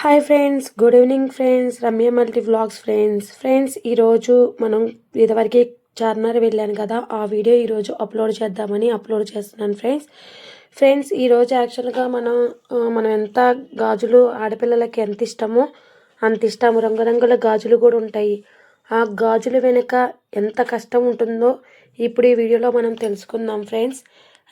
Hi friends good evening friends Ramya multi vlogs friends friends ఈరోజు మనం ఇదివరకే చార్మినార్ వెళ్ళాను కదా ఆ వీడియో ఈరోజు అప్లోడ్ చేద్దామని అప్లోడ్ చేస్తున్నాను ఫ్రెండ్స్ ఫ్రెండ్స్ ఈరోజు యాక్చువల్గా మనం మనం ఎంత గాజులు ఆడపిల్లలకి ఎంత ఇష్టమో అంత ఇష్టం రంగురంగుల గాజులు కూడా ఉంటాయి. ఆ గాజులు వెనుక ఎంత కష్టం ఉంటుందో ఇప్పుడు ఈ వీడియోలో మనం తెలుసుకుందాం ఫ్రెండ్స్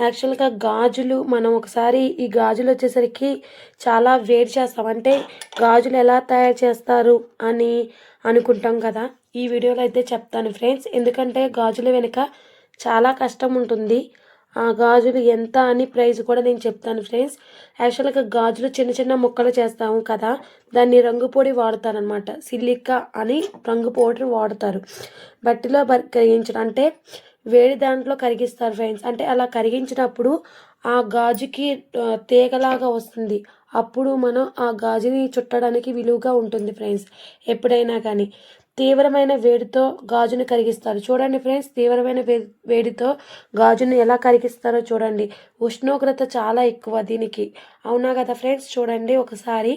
యాక్చువల్గా గాజులు మనం ఒకసారి ఈ గాజులు వచ్చేసరికి చాలా వేడి చేస్తాం. అంటే గాజులు ఎలా తయారు చేస్తారు అని అనుకుంటాం కదా. ఈ వీడియోలో అయితే చెప్తాను ఫ్రెండ్స్. ఎందుకంటే గాజుల వెనుక చాలా కష్టం ఉంటుంది. ఆ గాజులు ఎంత అని ప్రైస్ కూడా నేను చెప్తాను ఫ్రెండ్స్. యాక్చువల్గా గాజులు చిన్న చిన్న ముక్కలు చేస్తాము కదా. దాన్ని రంగు పొడి వాడతారనమాట సిలికా అని రంగు పౌడర్ వాడతారు. బట్టిలో బర్- అంటే వేడి దాంట్లో కరిగిస్తారు ఫ్రెండ్స్ అంటే అలా కరిగించినప్పుడు ఆ గాజుకి తీగలాగా వస్తుంది. అప్పుడు మనం ఆ గాజుని చుట్టడానికి విలువగా ఉంటుంది ఫ్రెండ్స్ ఎప్పుడైనా కానీ తీవ్రమైన వేడితో గాజుని కరిగిస్తారు. చూడండి ఫ్రెండ్స్ తీవ్రమైన వే వేడితో గాజుని ఎలా కరిగిస్తారో చూడండి. ఉష్ణోగ్రత చాలా ఎక్కువ దీనికి. అవునా కదా ఫ్రెండ్స్ చూడండి ఒకసారి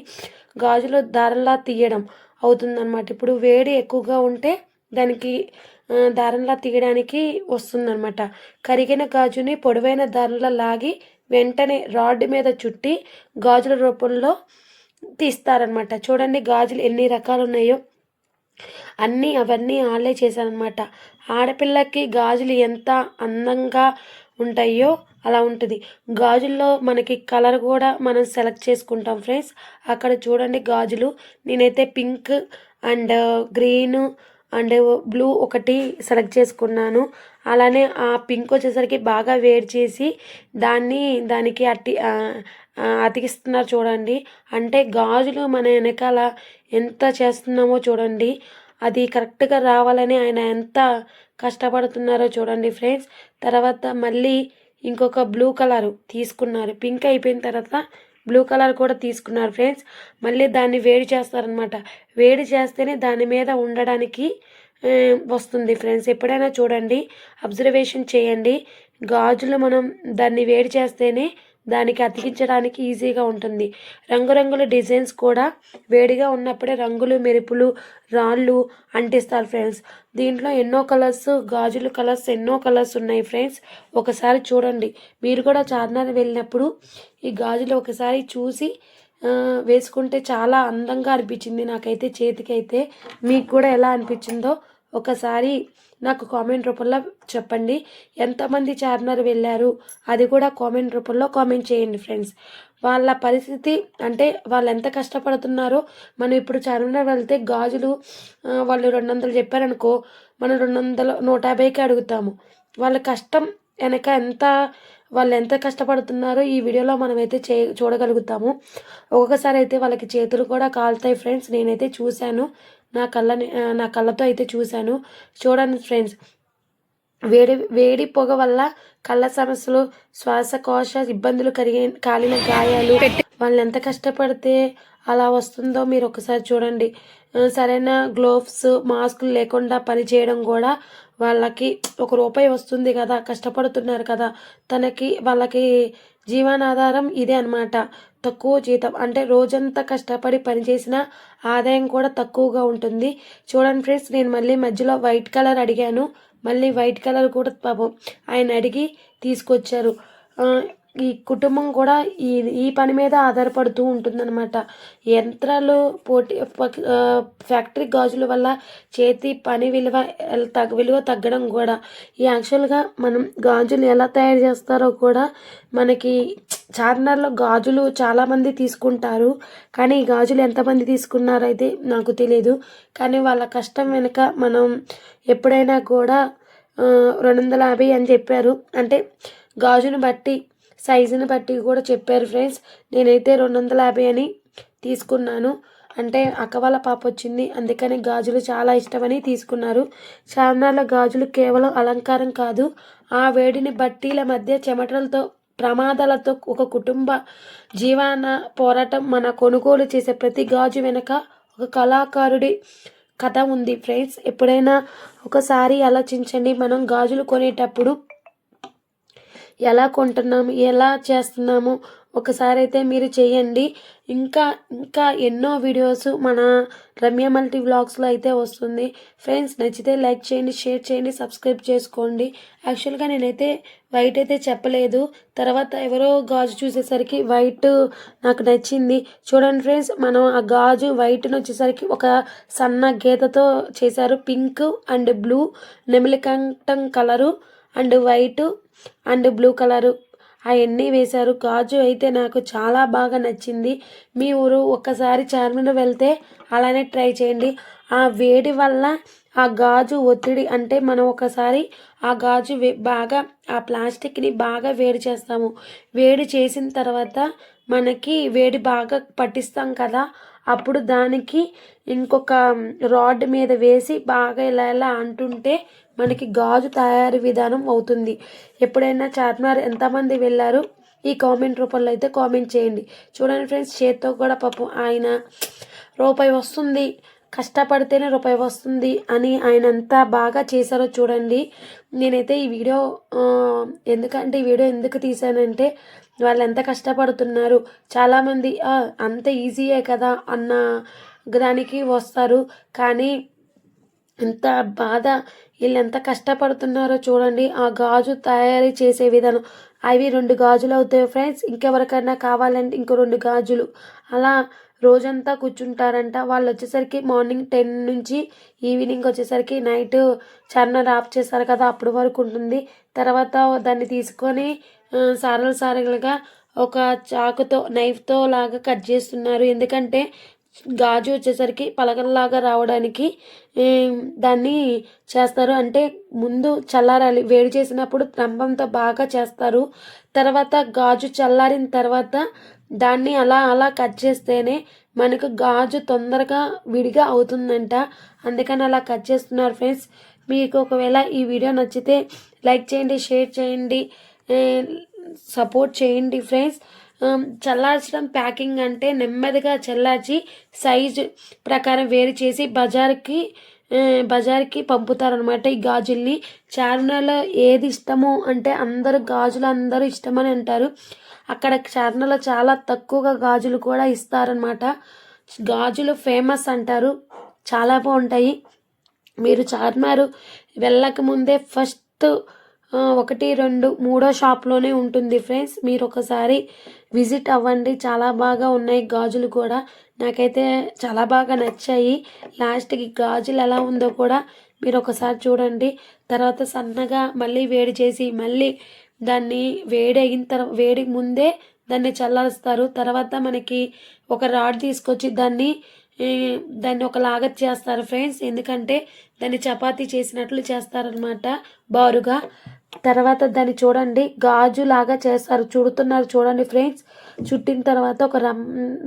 గాజులు దారంలా తీయడం అవుతుందన్నమాట. ఇప్పుడు వేడి ఎక్కువగా ఉంటే దానికి దారంలా తీయడానికి వస్తుందన్నమాట. కరిగిన గాజుని పొడవైన దారంలా లాగి వెంటనే రాడ్ మీద చుట్టి గాజుల రూపంలో తీస్తారనమాట చూడండి గాజులు ఎన్ని రకాలు ఉన్నాయో అన్నీ అవన్నీ వాళ్ళే చేశారనమాట ఆడపిల్లకి గాజులు ఎంత అందంగా ఉంటాయో అలా ఉంటుంది. గాజుల్లో మనకి కలర్ కూడా మనం సెలెక్ట్ చేసుకుంటాం ఫ్రెండ్స్. అక్కడ చూడండి గాజులు. నేనైతే pink and green and blue ఒకటి సెలెక్ట్ చేసుకున్నాను. అలానే ఆ పింక్ వచ్చేసరికి బాగా వేడి చేసి దాన్ని దానికి అట్టి అతికిస్తున్నారు చూడండి. అంటే గాజులు మన వెనకాల ఎంత చేస్తున్నామో చూడండి. అది కరెక్ట్గా రావాలని ఆయన ఎంత కష్టపడుతున్నారో చూడండి ఫ్రెండ్స్. తర్వాత మళ్ళీ ఇంకొక బ్లూ కలర్ తీసుకున్నారు. పింక్ అయిపోయిన తర్వాత బ్లూ కలర్ కూడా తీసుకున్నారు ఫ్రెండ్స్. మళ్ళీ దాన్ని వేడి చేస్తారనమాట వేడి చేస్తేనే దాని మీద ఉండడానికి వస్తుంది ఫ్రెండ్స్. ఎప్పుడైనా చూడండి అబ్జర్వేషన్ చేయండి. గాజులు మనం దాన్ని వేడి చేస్తేనే దానికి అతికించడానికి ఈజీగా ఉంటుంది. రంగురంగుల డిజైన్స్ కూడా వేడిగా ఉన్నప్పుడే రంగులు మెరుపులు రాళ్ళు అంటిస్తారు ఫ్రెండ్స్. దీంట్లో ఎన్నో కలర్స్ గాజులు కలర్స్ ఎన్నో కలర్స్ ఉన్నాయి ఫ్రెండ్స్. ఒకసారి చూడండి. మీరు కూడా చార్మినార్ వెళ్ళినప్పుడు ఈ గాజులు ఒకసారి చూసి వేసుకుంటే చాలా అందంగా అనిపించింది నాకైతే చేతికైతే. మీకు కూడా ఎలా అనిపించిందో ఒకసారి నాకు కామెంట్ రూపంలో చెప్పండి. ఎంతమంది చార్మినార్ వెళ్ళారు? అది కూడా కామెంట్ రూపంలో కామెంట్ చేయండి ఫ్రెండ్స్. వాళ్ళ పరిస్థితి అంటే వాళ్ళు ఎంత కష్టపడుతున్నారో మనం ఇప్పుడు చార్మినార్ వెళ్తే గాజులు వాళ్ళు రెండు వందలు చెప్పారనుకో మనం రెండు వందలు నూట యాభైకి అడుగుతాము. వాళ్ళ కష్టం వెనక ఎంత వాళ్ళు ఎంత కష్టపడుతున్నారో ఈ వీడియోలో మనమైతే చే చూడగలుగుతాము. ఒక్కొక్కసారి అయితే వాళ్ళకి చేతులు కూడా కాలుతాయి ఫ్రెండ్స్. నేనైతే చూశాను. నా కళ్ళని నా కళ్ళతో అయితే చూశాను. చూడండి ఫ్రెండ్స్ వేడి వేడి పొగ వల్ల కళ్ళ సమస్యలు శ్వాసకోశ ఇబ్బందులు కలిగి కాలిన గాయాలు వాళ్ళు ఎంత కష్టపడితే అలా వస్తుందో మీరు ఒకసారి చూడండి. సరైన గ్లోవ్స్ మాస్కులు లేకుండా పని చేయడం కూడా వాళ్ళకి ఒక రూపాయి వస్తుంది కదా కష్టపడుతున్నారు కదా. తనకి వాళ్ళకి జీవనాధారం ఇదే అన్నమాట. తక్కువ జీతం. అంటే రోజంతా కష్టపడి పనిచేసిన ఆదాయం కూడా తక్కువగా ఉంటుంది. చూడండి ఫ్రెండ్స్ నేను మళ్ళీ మధ్యలో వైట్ కలర్ అడిగాను. మళ్ళీ వైట్ కలర్ కూడా పాపం ఆయన అడిగి తీసుకొచ్చారు. ఈ కుటుంబం కూడా ఈ ఈ పని మీద ఆధారపడుతూ ఉంటుందన్నమాట. యంత్రాలు పోటీ ఫ్యాక్టరీ గాజుల వల్ల చేతి పని విలువ తగ్గ విలువ తగ్గడం కూడా. ఈ యాక్చువల్గా మనం గాజులు ఎలా తయారు చేస్తారో కూడా మనకి చార్మినార్లో గాజులు చాలామంది తీసుకుంటారు. కానీ ఈ గాజులు ఎంతమంది తీసుకున్నారో అయితే నాకు తెలియదు కానీ వాళ్ళ కష్టం వెనుక మనం ఎప్పుడైనా కూడా రెండు వందల యాభై అని చెప్పారు. అంటే గాజుని బట్టి సైజుని బట్టి కూడా చెప్పారు ఫ్రెండ్స్. నేనైతే రెండు వందల యాభై అని తీసుకున్నాను. అంటే అక్క వాళ్ళ పాప వచ్చింది. అందుకని గాజులు చాలా ఇష్టమని తీసుకున్నారు. చార్మినార్ల గాజులు కేవలం అలంకారం కాదు. ఆ వేడిని బట్టీల మధ్య చెమటలతో ప్రమాదాలతో ఒక కుటుంబ జీవన పోరాటం మన కొనుగోలు చేసే ప్రతి గాజు వెనక ఒక కళాకారుడి కథ ఉంది. ఫ్రెండ్స్ ఎప్పుడైనా ఒకసారి ఆలోచించండి. మనం గాజులు కొనేటప్పుడు ఎలా కొంటున్నాము? ఎలా చేస్తున్నాము? ఒకసారి అయితే మీరు చేయండి. ఇంకా ఇంకా ఎన్నో వీడియోస్ మన రమ్య మల్టీ వ్లాగ్స్లో అయితే వస్తుంది. ఫ్రెండ్స్ నచ్చితే లైక్ చేయండి షేర్ చేయండి సబ్స్క్రైబ్ చేసుకోండి. యాక్చువల్గా నేనైతే వైట్ అయితే చెప్పలేదు. తర్వాత ఎవరో గాజు చూసేసరికి వైట్ నాకు నచ్చింది. చూడండి ఫ్రెండ్స్ మనం ఆ గాజు వైట్ని వచ్చేసరికి ఒక సన్న గీతతో చేశారు. Pink and blue నెమిలికంఠం colour and white and blue colour అవన్నీ వేశారు. గాజు అయితే నాకు చాలా బాగా నచ్చింది. మీ ఊరు ఒక్కసారి చార్మినార్ వెళ్తే అలానే ట్రై చేయండి. ఆ వేడి వల్ల ఆ గాజు ఒత్తిడి అంటే మనం ఒకసారి ఆ గాజు బాగా ఆ ప్లాస్టిక్ని బాగా వేడి చేస్తాము. వేడి చేసిన తర్వాత మనకి వేడి బాగా పట్టిస్తాం కదా అప్పుడు దానికి ఇంకొక రాడ్ మీద వేసి బాగా ఇలా ఇలా అంటుంటే మనకి గాజు తయారీ విధానం అవుతుంది. ఎప్పుడైనా చార్మినార్ ఎంతమంది వెళ్ళారు ఈ కామెంట్ రూపంలో అయితే కామెంట్ చేయండి. చూడండి ఫ్రెండ్స్ చేత్తో కూడా పాపం ఆయన రూపాయి వస్తుంది కష్టపడితేనే రూపాయి వస్తుంది అని ఆయన ఎంత బాగా చేశారో చూడండి. నేనైతే ఈ వీడియో ఎందుకంటే ఈ వీడియో ఎందుకు తీశానంటే వాళ్ళు ఎంత కష్టపడుతున్నారు చాలామంది అంత ఈజీయే కదా అన్న దానికి వస్తారు. కానీ ఎంత బాధ వీళ్ళు ఎంత కష్టపడుతున్నారో చూడండి. ఆ గాజు తయారీ చేసే విధానం. అవి రెండు గాజులు అవుతాయి ఫ్రెండ్స్. ఇంకెవరికైనా కావాలంటే ఇంకో రెండు గాజులు. అలా రోజంతా కూర్చుంటారంట. వాళ్ళు వచ్చేసరికి మార్నింగ్ టెన్ నుంచి ఈవినింగ్ వచ్చేసరికి నైట్ చర్నర్ ఆఫ్ చేస్తారు కదా అప్పటి వరకు ఉంటుంది. తర్వాత దాన్ని తీసుకొని సారలు సారలుగా ఒక చాకుతో నైఫ్తో లాగా కట్ చేస్తున్నారు. ఎందుకంటే గాజు వచ్చేసరికి పలకల్లాగా రావడానికి దాన్ని చేస్తారు. అంటే ముందు చల్లారాలి. వేడి చేసినప్పుడు రంభంతో బాగా చేస్తారు. తర్వాత గాజు చల్లారిన తర్వాత దాన్ని అలా అలా కట్ చేస్తేనే మనకు గాజు తొందరగా విడిగా అవుతుందంట. అందుకని అలా కట్ చేస్తున్నారు ఫ్రెండ్స్. మీకు ఒకవేళ ఈ వీడియో నచ్చితే లైక్ చేయండి షేర్ చేయండి సపోర్ట్ చేయండి ఫ్రెండ్స్. చల్లార్చడం ప్యాకింగ్ అంటే నెమ్మదిగా చల్లార్చి సైజు ప్రకారం వేరు చేసి బజార్కి బజార్కి పంపుతారనమాట ఈ గాజుల్ని. చార్మినార్లో ఏది ఇష్టమో అంటే అందరూ గాజులు అందరూ ఇష్టమని అంటారు. అక్కడ చార్మినార్లో చాలా తక్కువగా గాజులు కూడా ఇస్తారనమాట గాజులు ఫేమస్ అంటారు. చాలా బాగుంటాయి. మీరు చార్మినార్ వెళ్ళక ముందే ఫస్ట్ ఒకటి రెండు మూడో షాప్లోనే ఉంటుంది ఫ్రెండ్స్. మీరు ఒకసారి విజిట్ అవ్వండి. చాలా బాగా ఉన్నాయి గాజులు కూడా. నాకైతే చాలా బాగా నచ్చాయి. లాస్ట్కి గాజులు ఎలా ఉందో కూడా మీరు ఒకసారి చూడండి. తర్వాత సన్నగా మళ్ళీ వేడి చేసి మళ్ళీ దాన్ని వేడి అయిన తర్వాత వేడికి ముందే దాన్ని చల్లారుస్తారు. తర్వాత మనకి ఒక రాడ్ తీసుకొచ్చి దాన్ని దాన్ని ఒకలాగా చేస్తారు ఫ్రెండ్స్. ఎందుకంటే దాన్ని చపాతీ చేసినట్లు చేస్తారనమాట బారుగా. తర్వాత దాన్ని చూడండి గాజు లాగా చేస్తారు. చుడుతున్నారు చూడండి ఫ్రెండ్స్. చుట్టిన తర్వాత ఒక రమ్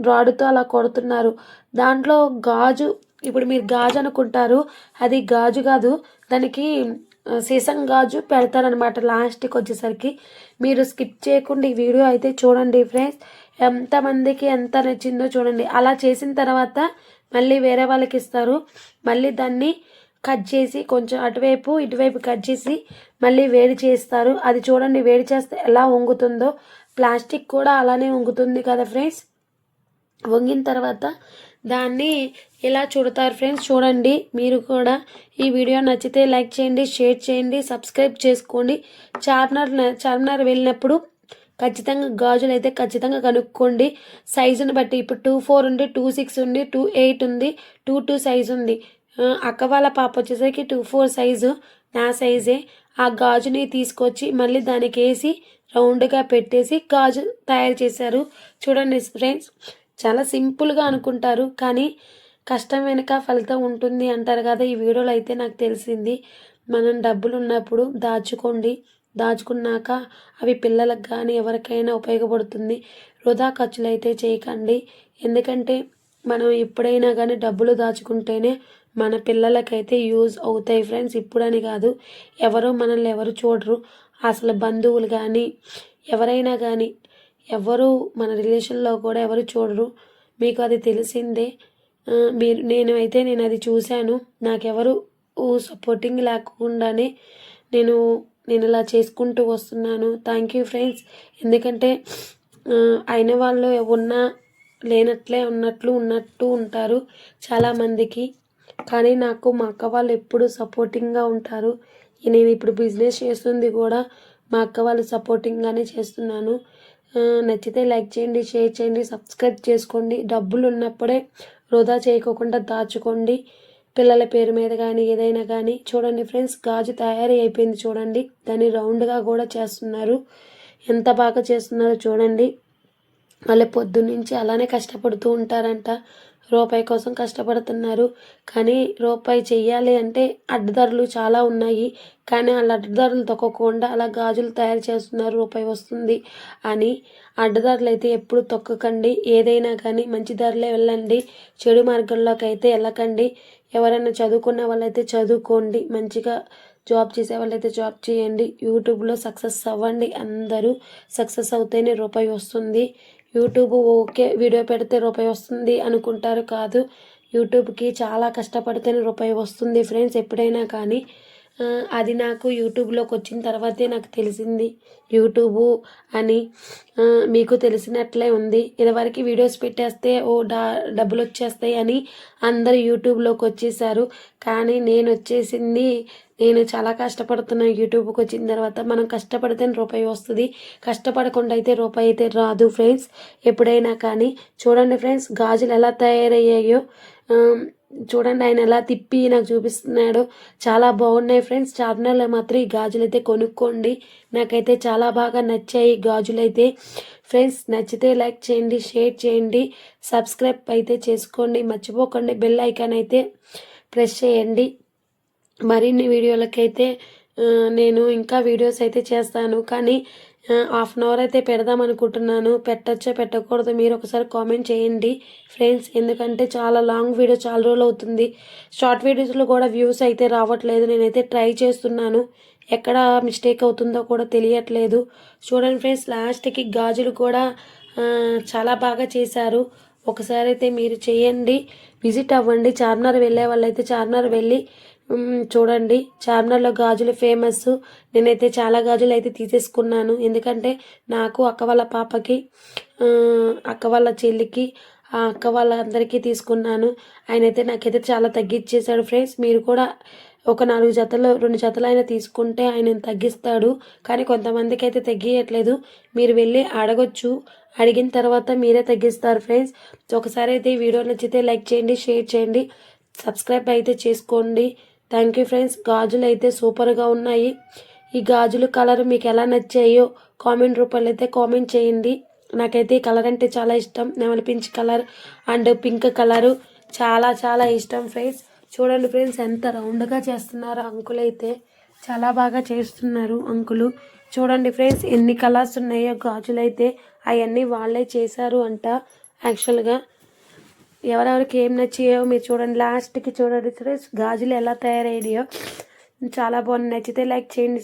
రాడుతో అలా కొడుతున్నారు. దాంట్లో గాజు ఇప్పుడు మీరు గాజు అనుకుంటారు అది గాజు కాదు దానికి సీసం గాజు పెడతారనమాట లాస్ట్కి వచ్చేసరికి. మీరు స్కిప్ చేయకుండా ఈ వీడియో అయితే చూడండి ఫ్రెండ్స్. ఎంతమందికి ఎంత నచ్చిందో చూడండి. అలా చేసిన తర్వాత మళ్ళీ వేరే వాళ్ళకి ఇస్తారు. మళ్ళీ దాన్ని కట్ చేసి కొంచెం అటువైపు ఇటువైపు కట్ చేసి మళ్ళీ వేడి చేస్తారు. అది చూడండి వేడి చేస్తే ఎలా వంగుతుందో. ప్లాస్టిక్ కూడా అలానే వంగుతుంది కదా ఫ్రెండ్స్? వంగిన తర్వాత దాన్ని ఇలా చూడతారు ఫ్రెండ్స్ చూడండి. మీరు కూడా ఈ వీడియో నచ్చితే లైక్ చేయండి షేర్ చేయండి సబ్స్క్రైబ్ చేసుకోండి. చార్మినార్ చార్మినార్ వెళ్ళినప్పుడు ఖచ్చితంగా గాజులు అయితే ఖచ్చితంగా కనుక్కోండి. సైజుని బట్టి ఇప్పుడు టూ ఫోర్ ఉంది టూ సిక్స్ ఉంది టూ ఎయిట్ ఉంది టూ టూ సైజ్ ఉంది. అక్క వాళ్ళ పాప వచ్చేసరికి టూ ఫోర్ సైజు నా సైజే ఆ గాజుని తీసుకొచ్చి మళ్ళీ దానికి వేసి రౌండ్గా పెట్టేసి గాజు తయారు చేశారు. చూడండి ఫ్రెండ్స్ చాలా సింపుల్గా అనుకుంటారు కానీ కష్టం వెనుక ఫలితం ఉంటుంది అంటారు కదా. ఈ వీడియోలో అయితే నాకు తెలిసింది మనం డబ్బులు ఉన్నప్పుడు దాచుకోండి. దాచుకున్నాక అవి పిల్లలకు కానీ ఎవరికైనా ఉపయోగపడుతుంది. వృధా ఖర్చులు అయితే చేయకండి. ఎందుకంటే మనం ఎప్పుడైనా కానీ డబ్బులు దాచుకుంటేనే మన పిల్లలకైతే యూజ్ అవుతాయి ఫ్రెండ్స్. ఇప్పుడని కాదు ఎవరు మనల్ని ఎవరు చూడరు. అసలు బంధువులు కానీ ఎవరైనా కానీ ఎవరు మన రిలేషన్లో కూడా ఎవరు చూడరు. మీకు అది తెలిసిందే. మీరు నేను అయితే నేను అది చూశాను. నాకెవరు సపోర్టింగ్ లేకుండానే నేను నేను ఇలా చేసుకుంటూ వస్తున్నాను. థ్యాంక్ యూ ఫ్రెండ్స్ ఎందుకంటే అయిన వాళ్ళు ఉన్నా లేనట్లే ఉన్నట్లు ఉన్నట్టు ఉంటారు చాలామందికి. కానీ నాకు మా అక్క వాళ్ళు ఎప్పుడు సపోర్టింగ్గా ఉంటారు. నేను ఇప్పుడు బిజినెస్ చేస్తుంది కూడా మా అక్క వాళ్ళు సపోర్టింగ్గానే చేస్తున్నాను. నచ్చితే లైక్ చేయండి షేర్ చేయండి సబ్స్క్రైబ్ చేసుకోండి. డబ్బులు ఉన్నప్పుడే వృధా చేయకోకుండా దాచుకోండి. పిల్లల పేరు మీద కానీ ఏదైనా కానీ చూడండి ఫ్రెండ్స్ గాజు తయారీ అయిపోయింది చూడండి. దాన్ని రౌండ్గా కూడా చేస్తున్నారు. ఎంత బాగా చేస్తున్నారో చూడండి. మళ్ళీ పొద్దున్నుంచి అలానే కష్టపడుతూ ఉంటారంట. రూపాయి కోసం కష్టపడుతున్నారు. కానీ రూపాయి చెయ్యాలి అంటే అడ్డదారులు చాలా ఉన్నాయి. కానీ వాళ్ళ అడ్డదారులు తొక్కకుండా అలా గాజులు తయారు చేస్తున్నారు. రూపాయి వస్తుంది అని అడ్డదారులు అయితే ఎప్పుడు తొక్కకండి. ఏదైనా కానీ మంచి దారిలో వెళ్ళండి. చెడు మార్గంలోకి అయితే వెళ్ళకండి. ఎవరైనా చదువుకున్న వాళ్ళైతే చదువుకోండి. మంచిగా జాబ్ చేసే వాళ్ళైతే జాబ్ చేయండి. యూట్యూబ్లో సక్సెస్ అవ్వండి. అందరూ సక్సెస్ అవుతేనే రూపాయి వస్తుంది. యూట్యూబ్ ఓకే వీడియో పెడితే రూపాయి వస్తుంది అనుకుంటారు కాదు. యూట్యూబ్కి చాలా కష్టపడితేనే రూపాయి వస్తుంది ఫ్రెండ్స్ ఎప్పుడైనా కానీ. అది నాకు యూట్యూబ్లోకి వచ్చిన తర్వాతే నాకు తెలిసింది. యూట్యూబ్ అని మీకు తెలిసినట్లే ఉంది. ఇదివరకు వీడియోస్ పెట్టేస్తే ఓ డా డబ్బులు వచ్చేస్తాయి అని అందరు యూట్యూబ్లోకి వచ్చేసారు. కానీ నేను వచ్చేసింది నేను చాలా కష్టపడుతున్నా యూట్యూబ్కి వచ్చిన తర్వాత. మనం కష్టపడితేనే రూపాయి వస్తుంది. కష్టపడకుండా అయితే రూపాయి అయితే రాదు ఫ్రెండ్స్. ఎప్పుడైనా కానీ. చూడండి ఫ్రెండ్స్ గాజులు ఎలా తయారయ్యాయో. చూడండి ఆయన ఎలా తిప్పి నాకు చూపిస్తున్నాడు. చాలా బాగున్నాయి ఫ్రెండ్స్ చార్మినార్లో మాత్రం ఈ గాజులు అయితే కొనుక్కోండి. నాకైతే చాలా బాగా నచ్చాయి గాజులు అయితే. ఫ్రెండ్స్ నచ్చితే లైక్ చేయండి షేర్ చేయండి. సబ్స్క్రైబ్ అయితే చేసుకోండి. మర్చిపోకండి బెల్ ఐకాన్ అయితే ప్రెస్ చేయండి. మరిన్ని వీడియోలకైతే నేను ఇంకా వీడియోస్ అయితే చేస్తాను. కానీ హాఫ్ అన్ అవర్ అయితే పెడదాం అనుకుంటున్నాను. పెట్టచ్చో పెట్టకూడదు మీరు ఒకసారి కామెంట్ చేయండి ఫ్రెండ్స్ ఎందుకంటే చాలా లాంగ్ వీడియో చాలా రోజులు అవుతుంది. షార్ట్ వీడియోస్లో కూడా వ్యూస్ అయితే రావట్లేదు. నేనైతే ట్రై చేస్తున్నాను. ఎక్కడ మిస్టేక్ అవుతుందో కూడా తెలియట్లేదు. చూడండి ఫ్రెండ్స్ లాస్ట్కి గాజులు కూడా చాలా బాగా చేశారు. ఒకసారి అయితే మీరు చేయండి. విజిట్ అవ్వండి. చార్మినార్ వెళ్ళే వాళ్ళైతే చార్మినార్ వెళ్ళి చూడండి. చార్మినార్లో గాజులు ఫేమస్. నేనైతే చాలా గాజులు అయితే తీసేసుకున్నాను. ఎందుకంటే నాకు అక్క వాళ్ళ పాపకి అక్క వాళ్ళ చెల్లికి ఆ అక్క వాళ్ళందరికీ తీసుకున్నాను. ఆయన అయితే నాకైతే చాలా తగ్గించేశాడు ఫ్రెండ్స్. మీరు కూడా ఒక నాలుగు జతలు రెండు జతలు అయినా తీసుకుంటే ఆయన తగ్గిస్తాడు. కానీ కొంతమందికి అయితే తగ్గియట్లేదు. మీరు వెళ్ళి అడగొచ్చు. అడిగిన తర్వాత మీరే తగ్గిస్తారు ఫ్రెండ్స్. ఒకసారి అయితే ఈ వీడియో నచ్చితే లైక్ చేయండి షేర్ చేయండి. సబ్స్క్రైబ్ అయితే చేసుకోండి. థ్యాంక్ యూ ఫ్రెండ్స్ గాజులు అయితే సూపర్గా ఉన్నాయి. ఈ గాజులు కలర్ మీకు ఎలా నచ్చాయో కామెంట్ రూపంలో అయితే కామెంట్ చేయండి. నాకైతే ఈ కలర్ అంటే చాలా ఇష్టం. నెమలి పించ్ కలర్ అండ్ పింక్ కలరు చాలా చాలా ఇష్టం ఫ్రెండ్స్ చూడండి ఫ్రెండ్స్ ఎంత రౌండ్గా చేస్తున్నారు అంకుల్ అయితే చాలా బాగా చేస్తున్నారు అంకులు. చూడండి ఫ్రెండ్స్ ఎన్ని కలర్స్ ఉన్నాయో గాజులు అయితే అవన్నీ వాళ్ళే చేశారు అంట యాక్చువల్గా ఎవరెవరికి ఏం నచ్చాయో మీరు చూడండి. లాస్ట్కి చూడండి. గాజులు ఎలా తయారయ్యాయో చాలా బాగుంది నచ్చితే లైక్ చేయండి